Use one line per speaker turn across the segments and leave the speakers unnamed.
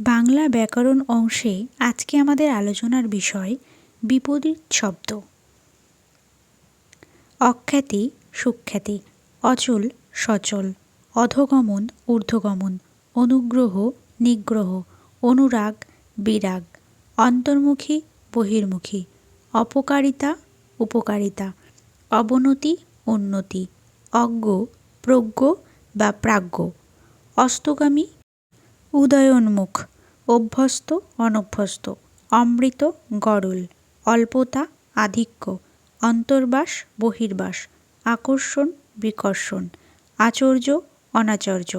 বাংলা ব্যাকরণ অংশে আজকে আমাদের আলোচনার বিষয় বিপরীত শব্দ। অখ্যাতি, সুখ্যাতি, অচল, সচল, অধগমন, ঊর্ধ্বগমন, অনুগ্রহ, নিগ্রহ, অনুরাগ, বিরাগ, অন্তর্মুখী, বহির্মুখী, অপকারিতা, উপকারিতা, অবনতি, উন্নতি, অজ্ঞ, প্রজ্ঞ বা প্রাজ্ঞ, অস্তগামী উদয়োন্মুখ, অভ্যস্ত, অনভ্যস্ত, অমৃত, গরল, অল্পতা, আধিক্য, অন্তর্বাস, বহির্বাস, আকর্ষণ, বিকর্ষণ, আচর্য, অনাচর্য,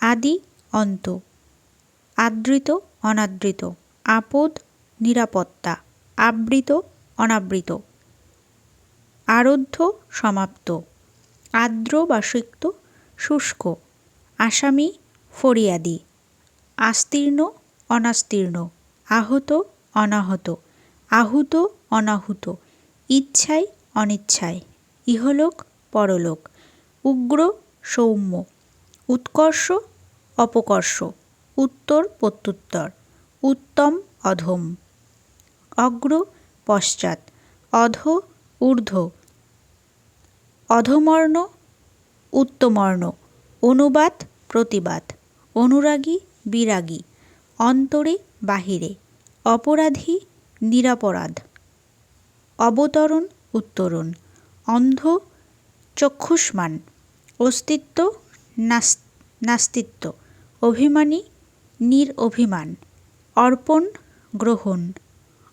আদি, অন্ত, আদৃত, অনাদৃত, আপদ, নিরাপত্তা, আবৃত, অনাবৃত, আরোধ্য, সমাপ্ত, আর্দ্র বা শুষ্ক, আসামি ফরিয়াদি। আস্তীর্ণ, অনাস্তীর্ণ, আহত, অনাহত, আহুত, অনাহুত, ইচ্ছায়, অনিচ্ছায়, ইহলোক, পরলোক, উগ্র, সৌম্য, উৎকর্ষ, অপকর্ষ, উত্তর, প্রত্যুত্তর, উত্তম, অধম। অগ্র, পশ্চাৎ, অধ, ঊর্ধ্ব, অধমর্ণ, উত্তমর্ণ, অনুবাদ, প্রতিবাদ। অনুরাগী, বিরাগী, অন্তরে, বাহিরে, অপরাধী, নিরাপরাধ। অবতরণ, উত্তরণ, অন্ধ, চক্ষুষ্মান, অস্তিত্ব নাস্তিত্ব, অভিমানী নিরঅভিমান অর্পণ, গ্রহণ,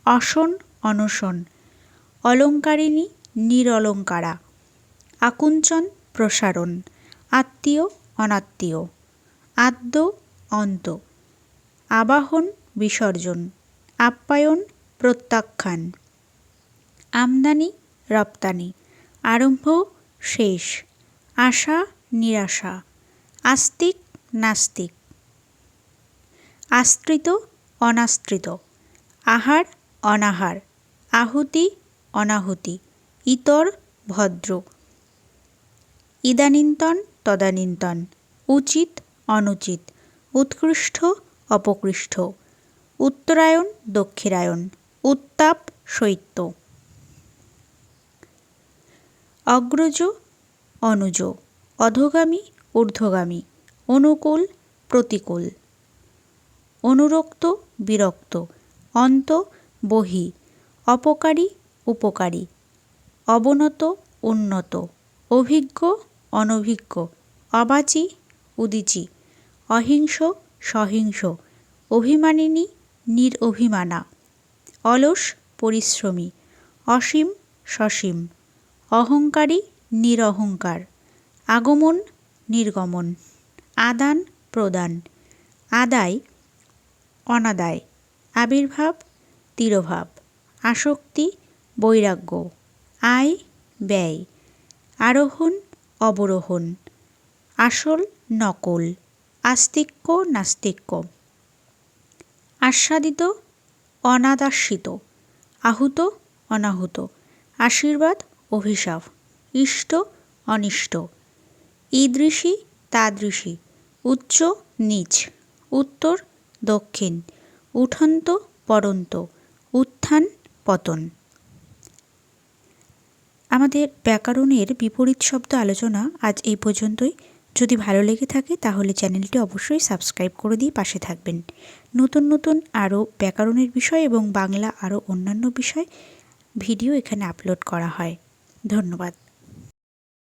আসন, অনশন, অলঙ্কারিণী, নিরলঙ্কারা, আকুঞ্চন, প্রসারণ, আত্মীয়, অনাত্মীয়। আদ্য অন্ত। আবাহন বিসর্জন। আপ্যায়ন প্রত্যাখ্যান। আমদানি রপ্তানি। আরম্ভ শেষ। আশা নিরাশা। আস্তিক নাস্তিক। আশ্রিত অনাশ্রিত। আহার অনাহার। আহুতি অনাহুতি। ইতর ভদ্র। ইদানীন্তন তদানীন্তন। উচিত অনুচিত। উৎকৃষ্ট, অপকৃষ্ট। উত্তরায়ণ দক্ষিণায়ন উত্তাপ শৈত্য অগ্রজ, অনুজ। অধগামী, ঊর্ধ্বগামী। অনুকূল, প্রতিকূল। অনুরক্ত, বিরক্ত। অন্ত, বহি। অপকারী, উপকারী। অবনত, উন্নত। অভিজ্ঞ, অনভিজ্ঞ। অবাচি, উদিচি। অহিংস, সহিংস, অভিমানিনী, নিরভিমানা, অলস, পরিশ্রমী, অসীম, সসীম, অহংকারী, নিরহংকার, আগমন, নির্গমন, আদান, প্রদান, আদায়, অনাদায়, আবির্ভাব, তিরোভাব, আসক্তি, বৈরাগ্য, আয়, ব্যয়, আরোহণ, অবরোহণ, আসল, নকল। আস্তিক্য নাস্তিক্য। আস্বাদিত অনাদাসিত আহুত, অনাহুত। আশীর্বাদ, অভিশাপ। ইষ্ট, অনিষ্ট। ঈদৃশী, তাদৃশী। উচ্চ, নিচ। উত্তর, দক্ষিণ। উঠন্ত, পরন্ত। উত্থান, পতন। আমাদের ব্যাকরণের বিপরীত শব্দ আলোচনা আজ এই পর্যন্তই। যদি ভালো লেগে থাকে তাহলে চ্যানেলটি অবশ্যই সাবস্ক্রাইব করে দিয়ে পাশে থাকবেন। নতুন নতুন আরও ব্যাকরণের বিষয় এবং বাংলা আরও অন্যান্য বিষয় ভিডিও এখানে আপলোড করা হয়। ধন্যবাদ।